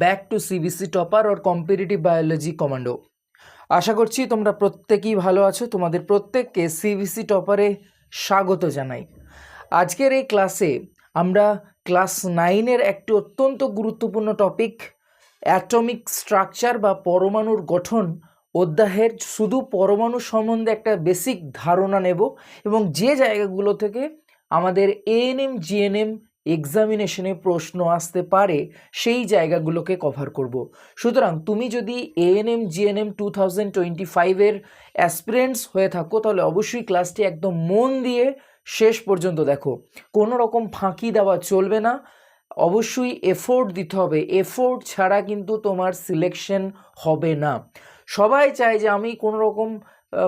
Back to CBC topper ওর competitive biology commando আশা করছি তোমরা প্রত্যেকেই ভালো আছো। তোমাদের প্রত্যেককে সিবিসি টপারে স্বাগত জানাই। আজকের এই ক্লাসে আমরা ক্লাস নাইনের একটি অত্যন্ত গুরুত্বপূর্ণ টপিক অ্যাটমিক স্ট্রাকচার বা পরমাণুর গঠন অধ্যায়ের শুধু পরমাণু সম্বন্ধে একটা বেসিক ধারণা নেব এবং যে জায়গাগুলো থেকে আমাদের এএনএম জিএনএম এক্সামিনেশনে প্রশ্ন আসতে পারে, সেই জায়গাগুলোকে কভার করব। সুতরাং তুমি যদি ANM GNM two thousand twenty ফাইভের অ্যাসপিরেন্টস হয়ে থাকো, তাহলে অবশ্যই ক্লাসটি একদম মন দিয়ে শেষ পর্যন্ত দেখো। কোনো রকম ফাঁকি দেওয়া চলবে না। অবশ্যই এফোর্ট দিতে হবে। এফোর্ট ছাড়া কিন্তু তোমার সিলেকশন হবে না। সবাই চায় যে আমি কোনো রকম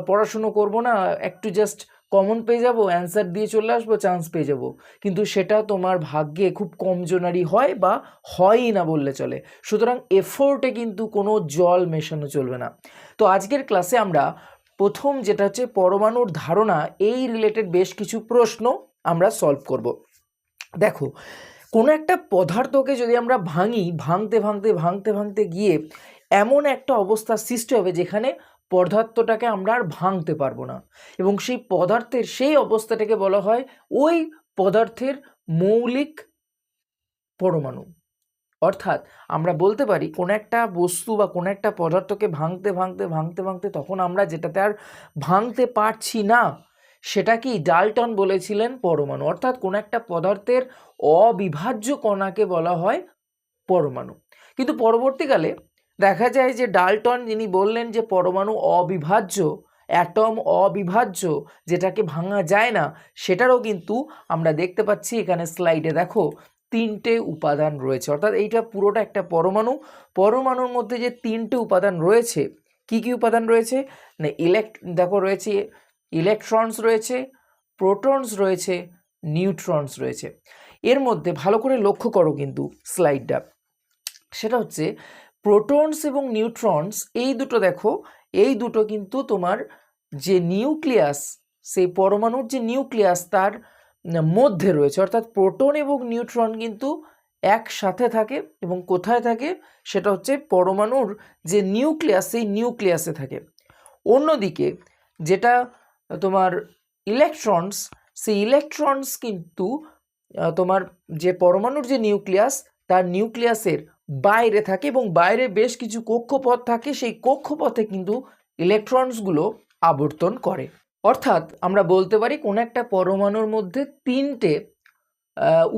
পড়াশুনো করব না, একটু জাস্ট কমন পেয়ে যাব অ্যান্সার দিয়ে চলে আসব চান্স পেয়ে যাব। কিন্তু সেটা তোমার ভাগ্যে খুব কম জনারই হয় বা হয়ই না বললে চলে। সুতরাং এফোর্টে কিন্তু কোনো জল মেশানো চলবে না। তো আজকের ক্লাসে আমরা প্রথম যেটা হচ্ছে পরমাণুর ধারণা, এই রিলেটেড বেশ কিছু প্রশ্ন আমরা সলভ করব। দেখো, কোনো একটা পদার্থকে যদি আমরা ভাঙি, ভাঙতে ভাঙতে ভাঙতে ভাঙতে গিয়ে এমন একটা অবস্থা সৃষ্টি হবে যেখানে পদার্থটাকে আমরা আর ভাঙতে পারব না। এবং সেই পদার্থের, সেই অবস্থাটাকে বলা হয় ওই পদার্থের মৌলিক পরমাণু। অর্থাৎ আমরা বলতে পারি, কোনো একটা বস্তু বা কোনো একটা পদার্থকে ভাঙতে ভাঙতে ভাঙতে ভাঙতে তখন আমরা যেটাতে আর ভাঙতে পারছি না সেটা কি ডালটন বলেছিলেন পরমাণু। অর্থাৎ কোনো একটা পদার্থের অবিভাজ্য কণাকে বলা হয় পরমাণু। কিন্তু পরবর্তীকালে দেখা যায় যে ডালটন যিনি বললেন যে পরমাণু অবিভাজ্য, অ্যাটম অবিভাজ্য, যেটাকে ভাঙা যায় না, সেটারও কিন্তু আমরা দেখতে পাচ্ছি এখানে স্লাইডে, দেখো, তিনটে উপাদান রয়েছে। অর্থাৎ এইটা পুরোটা একটা পরমাণু। পরমাণুর মধ্যে যে তিনটে উপাদান রয়েছে, কি কি উপাদান রয়েছে? না ইলেকট্র দেখো, রয়েছে ইলেকট্রনস রয়েছে, প্রোটনস রয়েছে, নিউট্রনস রয়েছে। এর মধ্যে ভালো করে লক্ষ্য করো কিন্তু স্লাইডটা। সেটা হচ্ছে প্রোটনস এবং নিউট্রনস এই দুটো দেখো, এই দুটো কিন্তু তোমার যে নিউক্লিয়াস সেই পরমাণুর যে নিউক্লিয়াস তার মধ্যে রয়েছে। অর্থাৎ প্রোটন এবং নিউট্রন কিন্তু একসাথে থাকে এবং কোথায় থাকে? সেটা হচ্ছে পরমাণুর যে নিউক্লিয়াস সেই নিউক্লিয়াসে থাকে। অন্যদিকে যেটা তোমার ইলেকট্রনস সেই ইলেকট্রনস কিন্তু তোমার যে পরমাণুর যে নিউক্লিয়াস তার নিউক্লিয়াসের বাইরে থাকে এবং বাইরে বেশ কিছু কক্ষপথ থাকে, সেই কক্ষপথে কিন্তু ইলেকট্রনসগুলো আবর্তন করে। অর্থাৎ আমরা বলতে পারি কোনো একটা পরমাণুর মধ্যে তিনটে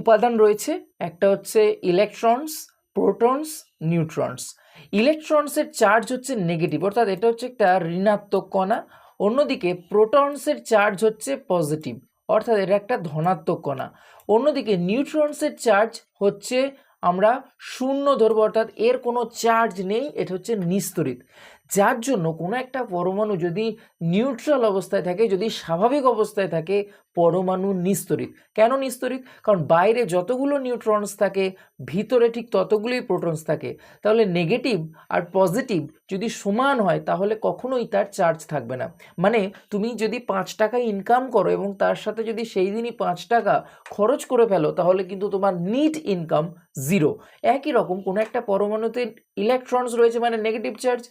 উপাদান রয়েছে। একটা হচ্ছে ইলেকট্রনস প্রোটনস নিউট্রনস ইলেকট্রনসের চার্জ হচ্ছে নেগেটিভ অর্থাৎ এটা হচ্ছে একটা ঋণাত্মক কণা। অন্যদিকে প্রোটনসের চার্জ হচ্ছে পজিটিভ অর্থাৎ এটা একটা ধনাত্মক কণা। অন্যদিকে নিউট্রনসের চার্জ হচ্ছে আমরা শূন্য ধরবো অর্থাৎ এর কোনো চার্জ নেই এটা হচ্ছে নিস্তরিত। যার জন্য কোনো একটা পরমাণু যদি নিউট্রাল অবস্থায় থাকে, যদি স্বাভাবিক অবস্থায় থাকে, পরমাণু নিস্তরিত। কেন নিস্তরিত? কারণ বাইরে যতগুলো নিউট্রনস থাকে, ভিতরে ঠিক ততগুলোই প্রোটনস থাকে। তাহলে নেগেটিভ আর পজিটিভ যদি সমান হয়, তাহলে কখনোই তার চার্জ থাকবে না। মানে তুমি যদি পাঁচ টাকা ইনকাম করো এবং তার সাথে যদি সেই দিনই পাঁচ টাকা খরচ করে ফেলো, তাহলে কিন্তু তোমার নিট ইনকাম জিরো একই রকম কোনো একটা পরমাণুতে ইলেকট্রনস রয়েছে মানে নেগেটিভ চার্জ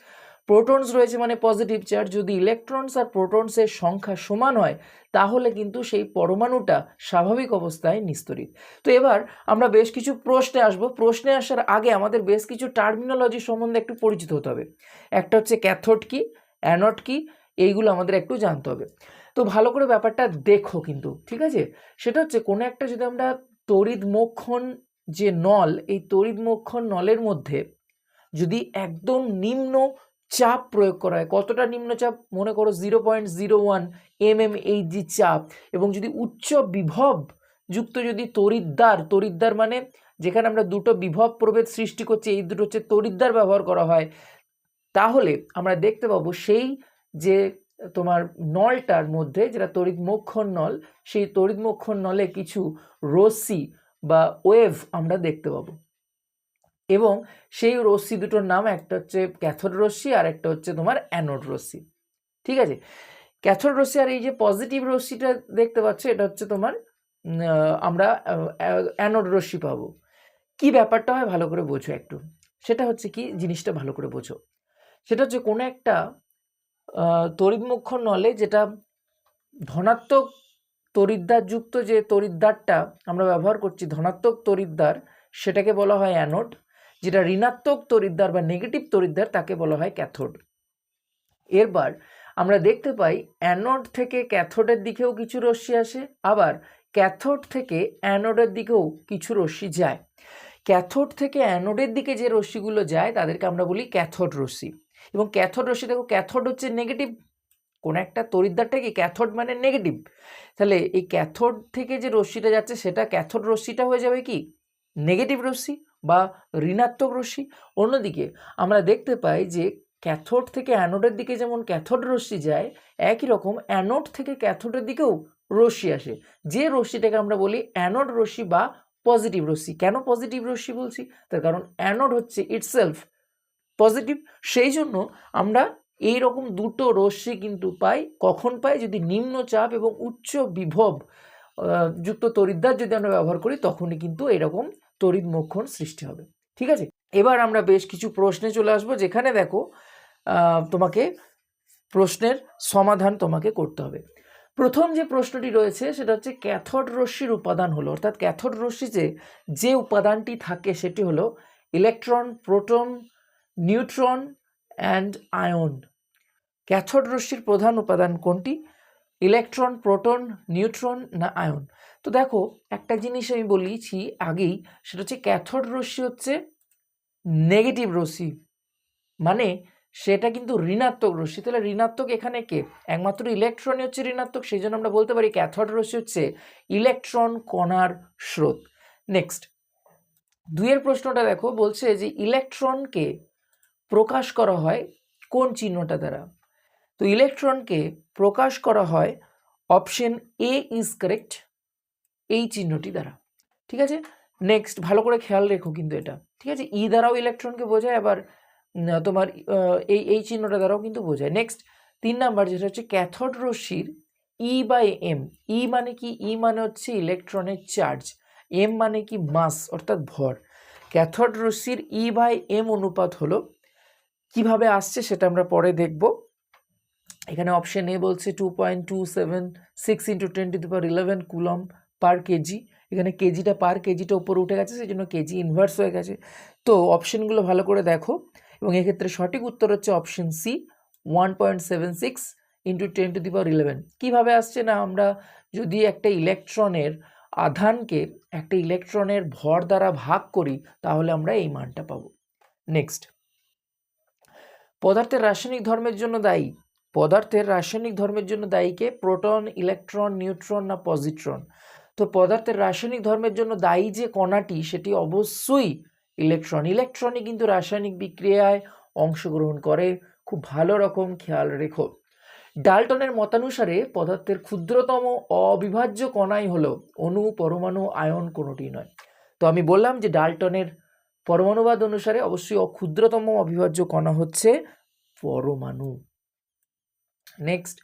প্রোটনস রয়েছে মানে পজিটিভ চার্জ যদি ইলেকট্রনস আর প্রোটনসের সংখ্যা সমান হয়, তাহলে কিন্তু সেই পরমাণুটা স্বাভাবিক অবস্থায় নিস্তরিত। তো এবার আমরা বেশ কিছু প্রশ্নে আসব। প্রশ্নে আসার আগে আমাদের বেশ কিছু টার্মিনোলজি সম্বন্ধে একটু পরিচিত হতে হবে। একটা হচ্ছে ক্যাথোড কি অ্যানোড কি, এইগুলো আমাদের একটু জানতে হবে। তো ভালো করে ব্যাপারটা দেখো কিন্তু, ঠিক আছে? সেটা হচ্ছে কোনো একটা যদি আমরা তড়িৎ মোক্ষণ যে নল, এই তড়িৎ মোক্ষণ নলের মধ্যে যদি একদম নিম্ন চাপ প্রয়োগ করা হয়। কতটা নিম্নচাপ মনে করো zero point zero one M M এই যে চাপ এবং যদি উচ্চ বিভব যুক্ত যদি তড়িৎদ্বার তড়িৎদ্বার মানে যেখানে আমরা দুটো বিভব প্রভেদ সৃষ্টি করছি, এই দুটো হচ্ছে তড়িৎদ্বার ব্যবহার করা হয়, তাহলে আমরা দেখতে পাবো সেই যে তোমার নলটার মধ্যে যেটা তড়িৎ মোক্ষণ নল, সেই তড়িৎ মোক্ষণ নলে কিছু রশ্মি বা ওয়েভ আমরা দেখতে পাবো। এবং সেই রশ্মি দুটোর নাম, একটা হচ্ছে ক্যাথোড রশ্মি আর একটা হচ্ছে তোমার অ্যানোড রশ্মি। ঠিক আছে? ক্যাথোড রশ্মি আর এই যে পজিটিভ রশ্মিটা দেখতে পাচ্ছ, এটা হচ্ছে তোমার আমরা অ্যানোড রশ্মি পাবো। কি ব্যাপারটা হয় ভালো করে বোঝো একটু। সেটা হচ্ছে কি, জিনিসটা ভালো করে বোঝো। সেটা হচ্ছে কোনো একটা তড়িৎমুক্ষণ নলে যেটা ধনাত্মক তড়িৎদ্বারযুক্ত যে তড়িৎদ্বারটা আমরা ব্যবহার করছি, ধনাত্মক তড়িৎদ্বার, সেটাকে বলা হয় অ্যানোড। যেটা ঋণাত্মক তড়িৎদ্বার বা নেগেটিভ তড়িৎদ্বার তাকে বলা হয় ক্যাথোড এরবার আমরা দেখতে পাই অ্যানোড থেকে ক্যাথোডের দিকেও কিছু রশ্মি আসে, আবার ক্যাথোড থেকে অ্যানোডের দিকেও কিছু রশ্মি যায়। ক্যাথোড থেকে অ্যানোডের দিকে যে রশ্মিগুলো যায়, তাদেরকে আমরা বলি ক্যাথোড রশ্মি। এবং ক্যাথোড রশ্মি, দেখো ক্যাথোড হচ্ছে নেগেটিভ কোনো একটা তড়িৎদ্বারটা কি ক্যাথোড মানে নেগেটিভ তাহলে এই ক্যাথোড থেকে যে রশ্মিটা যাচ্ছে, সেটা ক্যাথোড রশ্মিটা হয়ে যাবে কি? নেগেটিভ রশ্মি। বা ঋণাত্মক রশ্মি। অন্যদিকে আমরা দেখতে পাই যে ক্যাথোড থেকে অ্যানোডের দিকে যেমন ক্যাথোড রশ্মি যায়, একই রকম অ্যানোড থেকে ক্যাথোডের দিকেও রশ্মি আসে। যে রশ্মিটাকে আমরা বলি অ্যানোড রশ্মি বা পজিটিভ রশ্মি। কেন পজিটিভ রশ্মি বলছি? তার কারণ অ্যানোড হচ্ছে ইটসেলফ পজিটিভ। সেই জন্য আমরা এই রকম দুটো রশ্মি কিন্তু পাই, কখন পাই? যদি নিম্নচাপ এবং উচ্চ বিভব যুক্ত তড়িৎদ্বার যদি আমরা ব্যবহার করি, তখনই কিন্তু এরকম তড়িৎ মোক্ষণ সৃষ্টি হবে। ঠিক আছে? এবার আমরা বেশ কিছু প্রশ্নে চলে আসব, যেখানে দেখো তোমাকে প্রশ্নের সমাধান তোমাকে করতে হবে। প্রথম যে প্রশ্নটি রয়েছে, সেটা হচ্ছে ক্যাথোড রশ্মির উপাদান হলো, অর্থাৎ ক্যাথোড রশ্মিতে যে উপাদানটি থাকে সেটি হলো electron, proton, neutron, and ion. Cathode রশ্মির প্রধান উপাদান কোনটি? ইলেকট্রন, প্রোটন, নিউট্রন না আয়ন? তো দেখো, একটা জিনিস আমি বলেছি আগেই, সেটা হচ্ছে ক্যাথোড রশ্মি হচ্ছে নেগেটিভ রশ্মি। মানে সেটা কিন্তু ঋণাত্মক রশ্মি। তাহলে ঋণাত্মক এখানে কে? একমাত্র ইলেকট্রনই হচ্ছে ঋণাত্মক সেই জন্য আমরা বলতে পারি ক্যাথড রশ্মি হচ্ছে ইলেকট্রন কণার স্রোত। নেক্সট দুইয়ের প্রশ্নটা দেখো, বলছে যে ইলেকট্রনকে প্রকাশ করা হয় কোন চিহ্নটা দ্বারা? তো ইলেকট্রনকে প্রকাশ করা হয় অপশন এ ইজ কারেক্ট এই চিহ্নটি দ্বারা। ঠিক আছে? নেক্সট ভালো করে খেয়াল রেখো কিন্তু এটা। ঠিক আছে? ই দ্বারাও ইলেকট্রনকে বোঝায়, আবার তোমার এই এই চিহ্নটা দ্বারাও কিন্তু বোঝায়। নেক্সট তিন নাম্বার যেটা হচ্ছে ক্যাথোড রশ্মির ই বাই এম ই মানে কি? ই মানে হচ্ছে ইলেকট্রনের চার্জ এম মানে কি? মাস অর্থাৎ ভর। ক্যাথোড রশ্মির ই বাই এম অনুপাত হলো, কীভাবে আসছে সেটা আমরা পরে দেখব। এখানে অপশান এ বলছে two point two seven six into ten to the power eleven coulomb per KG এখানে কেজিটা পার কেজিটা উপরে উঠে গেছে সেই জন্য কেজি ইনভার্স হয়ে গেছে। তো অপশনগুলো ভালো করে দেখো, এবং এক্ষেত্রে সঠিক উত্তর হচ্ছে option C one point seven six into ten to the power eleven কীভাবে আসছে না আমরা যদি একটা ইলেকট্রনের আধানকে একটা ইলেকট্রনের ভর দ্বারা ভাগ করি, তাহলে আমরা এই মানটা পাবো। নেক্সট পদার্থের রাসায়নিক ধর্মের জন্য দায়ী। পদার্থের রাসায়নিক ধর্মের জন্য দায়ীকে প্রোটন, ইলেকট্রন, নিউট্রন না পজিট্রন? তো পদার্থের রাসায়নিক ধর্মের জন্য দায়ী যে কণাটি, সেটি অবশ্যই ইলেকট্রন। ইলেকট্রনই কিন্তু রাসায়নিক বিক্রিয়ায় অংশগ্রহণ করে। খুব ভালো রকম খেয়াল রেখো। ডাল্টনের মতানুসারে পদার্থের ক্ষুদ্রতম অবিভাজ্য কণাই হলো অণু, পরমাণু, আয়ন কোনোটি নয়। তো আমি বললাম যে ডাল্টনের পরমাণুবাদ অনুসারে অবশ্যই অ- ক্ষুদ্রতম অবিভাজ্য কণা হচ্ছে পরমাণু। নেক্সট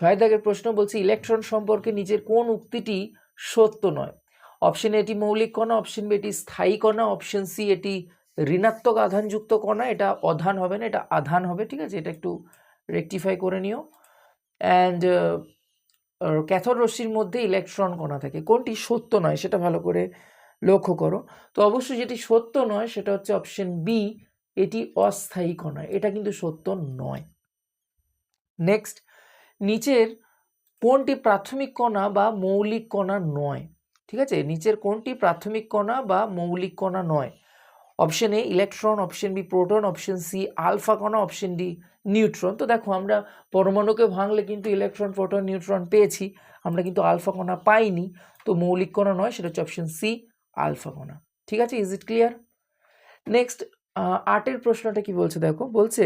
ছয় দাগের প্রশ্ন বলছি, ইলেকট্রন সম্পর্কে নিজের কোন উক্তিটি সত্য নয়? অপশন এটি মৌলিক কণা, অপশন বি এটি স্থায়ী কণা, অপশন সি এটি ঋণাত্মক আধানযুক্ত কণা। এটা অধান হবে না, এটা আধান হবে, ঠিক আছে? এটা একটু রেকটিফাই করে নিও। অ্যান্ড ক্যাথর রশ্মির মধ্যে ইলেকট্রন কণা থাকে। কোনটি সত্য নয় সেটা ভালো করে লক্ষ্য করো। তো অবশ্যই যেটি সত্য নয় সেটা হচ্ছে অপশন বি, এটি অস্থায়ী কণা। এটা কিন্তু সত্য নয়। নেক্সট নিচের কোনটি প্রাথমিক কণা বা মৌলিক কণা নয়? ঠিক আছে? নিচের কোনটি প্রাথমিক কণা বা মৌলিক কণা নয়? Option A electron option B proton option C alpha কণা অপশন ডি নিউট্রন তো দেখো, আমরা পরমাণুকে ভাঙলে কিন্তু ইলেকট্রন প্রোটন নিউট্রন পেয়েছি। আমরা কিন্তু আলফা কণা পাইনি। তো মৌলিক কণা নয়, সেটা হচ্ছে অপশন সি আলফা কণা। ঠিক আছে? ইজ ইট ক্লিয়ার নেক্সট আটের প্রশ্নটা কি বলছে? দেখো, বলছে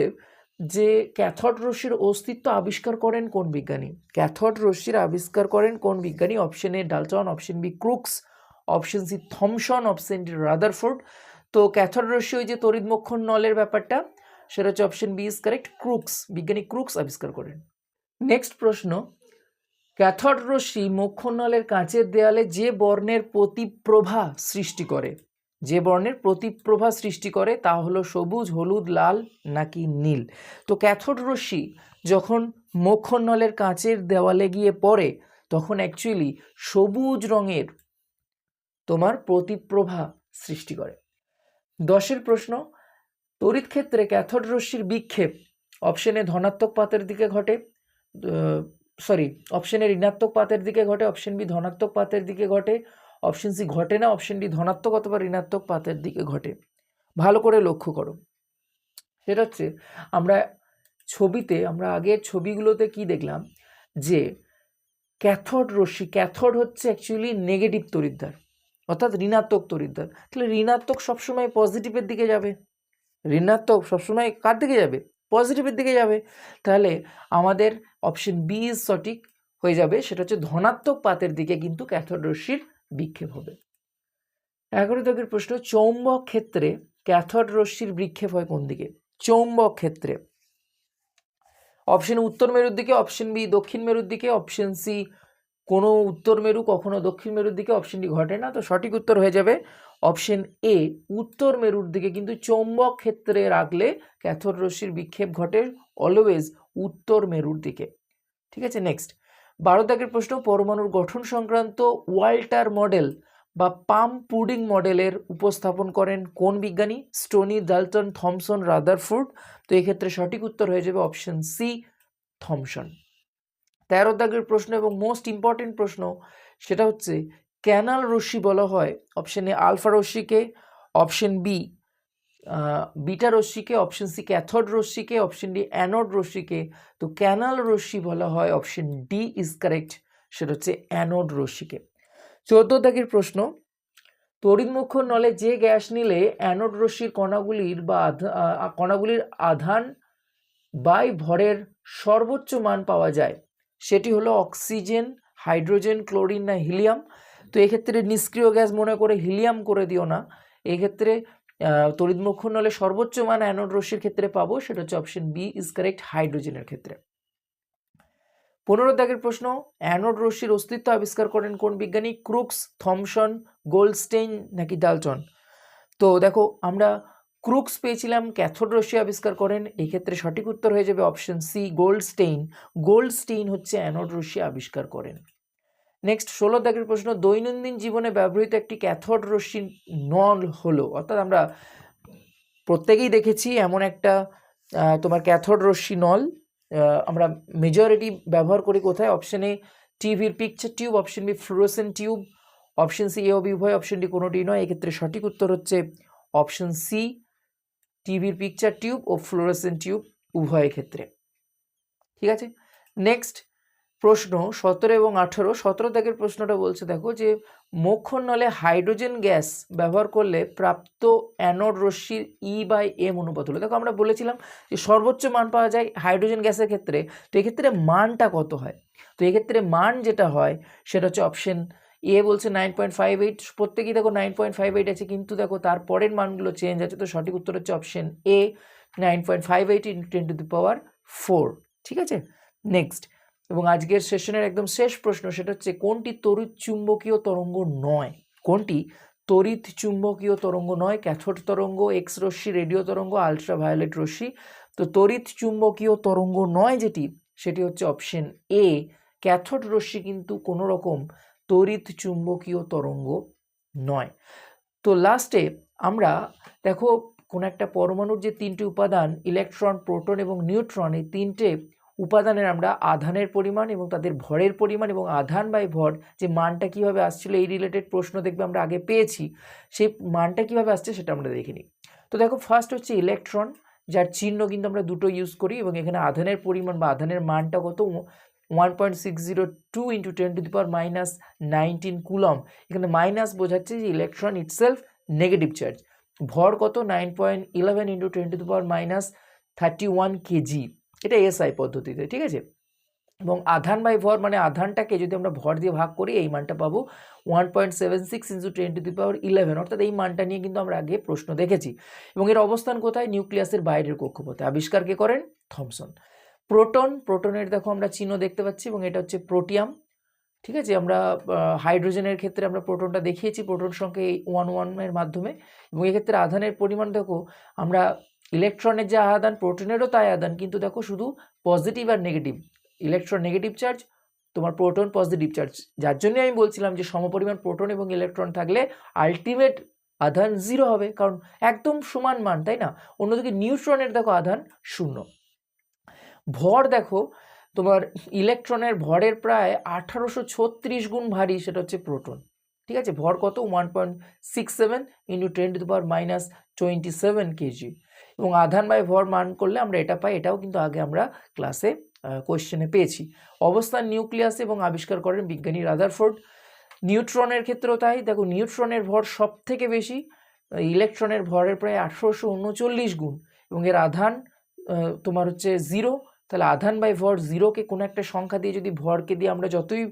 যে ক্যাথড রশ্মির অস্তিত্ব আবিষ্কার করেন কোন বিজ্ঞানী? ক্যাথড রশ্মির আবিষ্কার করেন কোন বিজ্ঞানী? Option A Dalton option B Crookes option C Thomson option D Rutherford. তো ক্যাথড রশ্মি ওই যে তড়িৎমক্ষণ নলের ব্যাপারটা, সেটা হচ্ছে option B is correct Crookes, বিজ্ঞানী ক্রুক্স আবিষ্কার করেন। নেক্সট প্রশ্ন, ক্যাথড রশ্মি মোক্ষণ নলের কাঁচের দেয়ালে যে বর্ণের প্রতিপ্রভা সৃষ্টি করে? যে বর্ণের প্রতিপ্রভা সৃষ্টি করে তা হলো সবুজ, হলুদ, লাল নাকি নীল। তো ক্যাথোড রশ্মি যখন মোক্ষণ নলের কাঁচের দেওয়ালে গিয়ে পড়ে, তখন অ্যাকচুয়ালি সবুজ রঙের তোমার প্রতিপ্রভা সৃষ্টি করে। দশের প্রশ্ন, তড়িৎ ক্ষেত্রে ক্যাথোড রশ্মির বিক্ষেপ অপশনে ধনাত্মক পাতের দিকে ঘটে সরি অপশনে ঋণাত্মক পাতের দিকে ঘটে অপশন বি ধনাত্মক পাতের দিকে ঘটে অপশন সি ঘটে না অপশন ডি ধনাত্মক অথবা ঋণাত্মক পাতের দিকে ঘটে। ভালো করে লক্ষ্য করো। সেটা হচ্ছে, আমরা ছবিতে, আমরা আগের ছবিগুলোতে কি দেখলাম? যে ক্যাথড রশ্মি, ক্যাথড হচ্ছে অ্যাকচুয়ালি নেগেটিভ তড়িৎদ্বার, অর্থাৎ ঋণাত্মক তড়িৎদ্বার। তাহলে ঋণাত্মক সবসময় পজিটিভের দিকে যাবে। ঋণাত্মক সবসময় কার দিকে যাবে? পজিটিভের দিকে যাবে। তাহলে আমাদের অপশন বি ইজ সঠিক হয়ে যাবে, সেটা হচ্ছে ধনাত্মক পাতের দিকে কিন্তু ক্যাথড রশ্মির বিক্ষেপ হবে। এগারো দাগের প্রশ্ন, চৌম্বক ক্ষেত্রে ক্যাথোড রশ্মির বিক্ষেপ হয় কোন দিকে? চৌম্বক ক্ষেত্রে। অপশন উত্তর মেরুর দিকে অপশন বি দক্ষিণ মেরুর দিকে অপশন সি কোনো উত্তর মেরু, কখনো দক্ষিণ মেরুর দিকে অপশন ডি ঘটে না, তো সঠিক উত্তর হয়ে যাবে অপশন এ উত্তর মেরুর দিকে, কিন্তু চৌম্বক ক্ষেত্রে রাখলে ক্যাথোড রশ্মির বিক্ষেপ ঘটে অলওয়েজ উত্তর মেরুর দিকে। ঠিক আছে নেক্সট বারো দাগের প্রশ্ন, পরমাণুর গঠন সংক্রান্ত ওয়াল্টার মডেল বা পাম পুডিং মডেলের উপস্থাপন করেন কোন বিজ্ঞানী? স্টোনি, ডালটন, থমসন রাদারফুড তো এক্ষেত্রে সঠিক উত্তর হয়ে যাবে অপশন সি থমসন। তেরো দাগের প্রশ্ন এবং মোস্ট ইম্পর্টেন্ট প্রশ্ন, সেটা হচ্ছে ক্যানাল রশ্মি বলা হয়, অপশন এ আলফা রশ্মিকে, অপশন বি বিটা রশ্মিকে অপশন সি ক্যাথোড রশ্মিকে অপশন ডি অ্যানোড রশ্মিকে। তো ক্যানাল রশ্মি বলা হয় অপশন ডি ইজ কারেক্ট সেটা হচ্ছে অ্যানোড রশ্মিকে। চৌদ্দ দাগের প্রশ্ন তড়িৎমুখ নলে যে গ্যাস নিলে অ্যানোড রশ্মির কণাগুলির বা কণাগুলির আধান বাই ভরের সর্বোচ্চ মান পাওয়া যায়, সেটি হলো অক্সিজেন হাইড্রোজেন ক্লোরিন না হিলিয়াম তো এক্ষেত্রে নিষ্ক্রিয় গ্যাস মনে করে হিলিয়াম করে দিও না, এক্ষেত্রে আহ, তড়িৎমুখ নলে সর্বোচ্চ মান অ্যানোড রশ্মির ক্ষেত্রে পাবো সেটা হচ্ছে অপশন বি ইজ কারেক্ট হাইড্রোজেনের ক্ষেত্রে। পনেরো দাগের প্রশ্ন অ্যানোড রশ্মির অস্তিত্ব আবিষ্কার করেন কোন বিজ্ঞানী? ক্রুক্স থমসন গোল্ডস্টেইন নাকি ডালটন? তো দেখো আমরা ক্রুক্স পেয়েছিলাম ক্যাথোড রশ্মি আবিষ্কার করেন এই ক্ষেত্রে সঠিক উত্তর হয়ে যাবে অপশন সি গোল্ডস্টেইন গোল্ডস্টেইন হচ্ছে অ্যানোড রশ্মি আবিষ্কার করেন। নেক্সট ষোলো দাগের প্রশ্ন, দৈনন্দিন জীবনে ব্যবহৃত একটি ক্যাথোড রশ্মি নল হলো। অর্থাৎ আমরা প্রত্যেকেই দেখেছি এমন একটা তোমার ক্যাথড রশ্মি নল আমরা মেজরিটি ব্যবহার করি কোথায়? অপশন এ টিভির picture tube option B fluorescent tube option C A B উভয় অপশন ডি কোনোটি নয়। এক্ষেত্রে সঠিক উত্তর হচ্ছে অপশন সি টিভির পিকচার টিউব ও ফ্লোরোসেন টিউব উভয় ক্ষেত্রে। ঠিক আছে? নেক্সট প্রশ্ন, সতেরো এবং আঠেরো, সতেরো দাগের প্রশ্নটা বলছে, দেখো যে মোক্ষণ নলে হাইড্রোজেন গ্যাস ব্যবহার করলে প্রাপ্ত অ্যানোড রশ্মির ই বাই এম অনুপাত হলো। দেখো আমরা বলেছিলাম যে সর্বোচ্চ মান পাওয়া যায় হাইড্রোজেন গ্যাসের ক্ষেত্রে, তো এক্ষেত্রে মানটা কত হয়? তো এক্ষেত্রে মান যেটা হয় সেটা হচ্ছে অপশন এ বলছে নাইন পয়েন্ট ফাইভ এইট প্রত্যেকেই দেখো নাইন পয়েন্ট ফাইভ এইট আছে, কিন্তু দেখো তার পরের মানগুলো চেঞ্জ আছে, তো সঠিক উত্তর হচ্ছে option A nine point five eight into ten to the power four ঠিক আছে? নেক্সট এবং আজকের সেশনের একদম শেষ প্রশ্ন সেটা হচ্ছে, কোনটি তড়িৎ চুম্বকীয় তরঙ্গ নয়? কোনটি তড়িৎ চুম্বকীয় তরঙ্গ নয়? ক্যাথোড তরঙ্গ এক্স রশ্মি রেডিও তরঙ্গ আলট্রাভায়োলেট রশ্মি। তো তড়িৎ চুম্বকীয় তরঙ্গ নয় যেটি, সেটি হচ্ছে অপশন এ ক্যাথোড রশ্মি কিন্তু কোনো রকম তড়িৎ চুম্বকীয় তরঙ্গ নয়। তো লাস্টে আমরা, দেখো, কোনো একটা পরমাণুর যে তিনটি উপাদান ইলেকট্রন প্রোটন এবং নিউট্রন এই তিনটে উপাদানের আমরা আধানের পরিমাণ এবং তাদের ভরের পরিমাণ এবং আধান বাই ভর যে মানটা কীভাবে আসছিল এই রিলেটেড প্রশ্ন দেখবে আমরা আগে পেয়েছি। সেই মানটা কীভাবে আসছে সেটা আমরা দেখে নিই। তো দেখো ফার্স্ট হচ্ছে ইলেকট্রন যার চিহ্ন কিন্তু আমরা দুটো ইউজ করি এবং এখানে আধানের পরিমাণ বা আধানের মানটা কত? One point six zero two into ten to the power minus nineteen coulomb এখানে মাইনাস বোঝাচ্ছে যে ইলেকট্রন ইটসেলফ নেগেটিভ চার্জ ভর কত? Nine point eleven into ten to the power minus thirty one kg এটা এসআই পদ্ধতিতে, ঠিক আছে? এবং আধান বাই ভর মানে আধানটাকে যদি আমরা ভর দিয়ে ভাগ করি, এই মানটা পাবো one point seven six into ten to the power eleven অর্থাৎ এই মানটা নিয়ে কিন্তু আমরা আগে প্রশ্ন দেখেছি। এবং এর অবস্থান কোথায়? নিউক্লিয়াসের বাইরের কক্ষপথে। আবিষ্কার কে করেন? থমসন। প্রোটন, প্রোটনের দেখো আমরা চিহ্ন দেখতে পাচ্ছি এবং এটা হচ্ছে প্রোটিয়াম, ঠিক আছে? আমরা হাইড্রোজেনের ক্ষেত্রে আমরা প্রোটনটা দেখিয়েছি, প্রোটন সংখ্যা এই ওয়ান ওয়ানের মাধ্যমে। এবং এক্ষেত্রে আধানের পরিমাণ দেখো, আমরা ইলেকট্রনের যে আদান প্রোটনেরও তাই আদান কিন্তু দেখো শুধু পজিটিভ আর নেগেটিভ ইলেকট্রন নেগেটিভ চার্জ তোমার প্রোটন পজিটিভ চার্জ যার জন্যই আমি বলছিলাম যে সমপরিমাণ প্রোটন এবং ইলেকট্রন থাকলে আলটিমেট আধান জিরো হবে, কারণ একদম সমান মান, তাই না? অন্যদিকে নিউট্রনের দেখো আধান শূন্য। ভর দেখো, তোমার ইলেকট্রনের ভরের প্রায় আঠারোশো ছত্রিশ গুণ ভারী, সেটা হচ্ছে প্রোটন ঠিক আছে? ভর কত? One point six seven into ten to power minus twenty seven kg এবং আধান বাই ভর মান করলে আমরা এটা পাই, এটাও কিন্তু আগে আমরা ক্লাসে কোয়েশ্চেনে পেয়েছি। অবস্থান নিউক্লিয়াস এবং আবিষ্কার করেন বিজ্ঞানী রাদারফোর্ড। নিউট্রনের ক্ষেত্রেও তাই। দেখো, নিউট্রনের ভর সব থেকে বেশি ইলেকট্রনের ভরের প্রায় আঠারোশো উনচল্লিশ গুণ এবং এর আধান তোমার হচ্ছে জিরো তাহলে আধান বাই ভর জিরোকে কোনো একটা সংখ্যা দিয়ে যদি ভরকে দিয়ে আমরা যতই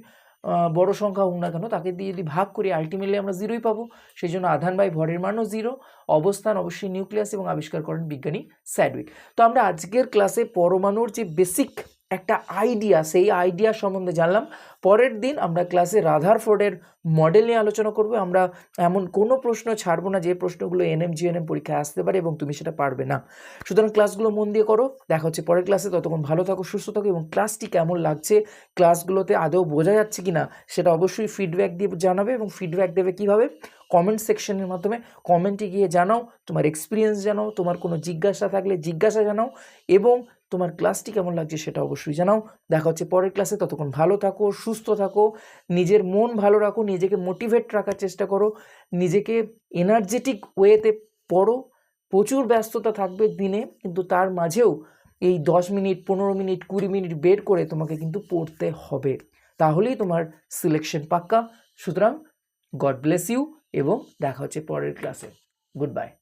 বড় সংখ্যা হোক না কেন, তাকে দিয়ে যদি ভাগ করি আলটিমেটলি আমরা জিরোই পাবো সেই জন্য আধান বাই ভরের মানও জিরো অবস্থান অবশ্যই নিউক্লিয়াস এবং আবিষ্কার করেন বিজ্ঞানী স্যাডউইক। তো আমরা আজকের ক্লাসে পরমাণুর যে বেসিক একটা আইডিয়া সেই আইডিয়া সম্বন্ধে জানলাম। পরের দিন আমরা ক্লাসে রাধার ফোর্ডের মডেল নিয়ে আলোচনা করব। আমরা এমন কোনো প্রশ্ন ছাড়বো না যে প্রশ্নগুলো এনএম জিএনএম পরীক্ষায় আসতে পারে এবং তুমি সেটা পারবে না। সুতরাং ক্লাসগুলো মন দিয়ে করো। দেখা হচ্ছে পরের ক্লাসে ততক্ষণ ভালো থাকো, সুস্থ থাকো এবং ক্লাসটি কেমন লাগছে ক্লাসগুলোতে আদৌ বোঝা যাচ্ছে কি না সেটা অবশ্যই ফিডব্যাক দিয়ে জানাবে এবং ফিডব্যাক দেবে কীভাবে? কমেন্ট সেকশনের মাধ্যমে। কমেন্টে গিয়ে জানাও, তোমার এক্সপিরিয়েন্স জানাও, তোমার কোনো জিজ্ঞাসা থাকলে জিজ্ঞাসা জানাও এবং তোমার ক্লাসটি কেমন লাগছে সেটা অবশ্যই জানাও। দেখা হচ্ছে পরের ক্লাসে ততক্ষণ ভালো থাকো, সুস্থ থাকো, নিজের মন ভালো রাখো, নিজেকে মোটিভেট রাখার চেষ্টা করো, নিজেকে এনার্জেটিক ওয়েতে পড়ো। প্রচুর ব্যস্ততা থাকবে দিনে, কিন্তু তার মাঝেও এই দশ মিনিট, পনেরো মিনিট, কুড়ি মিনিট বের করে তোমাকে কিন্তু পড়তে হবে। তাহলেই তোমার সিলেকশন পাক্কা। সুতরাং গড ব্লেস ইউ এবং দেখা হচ্ছে পরের ক্লাসে গুড বাই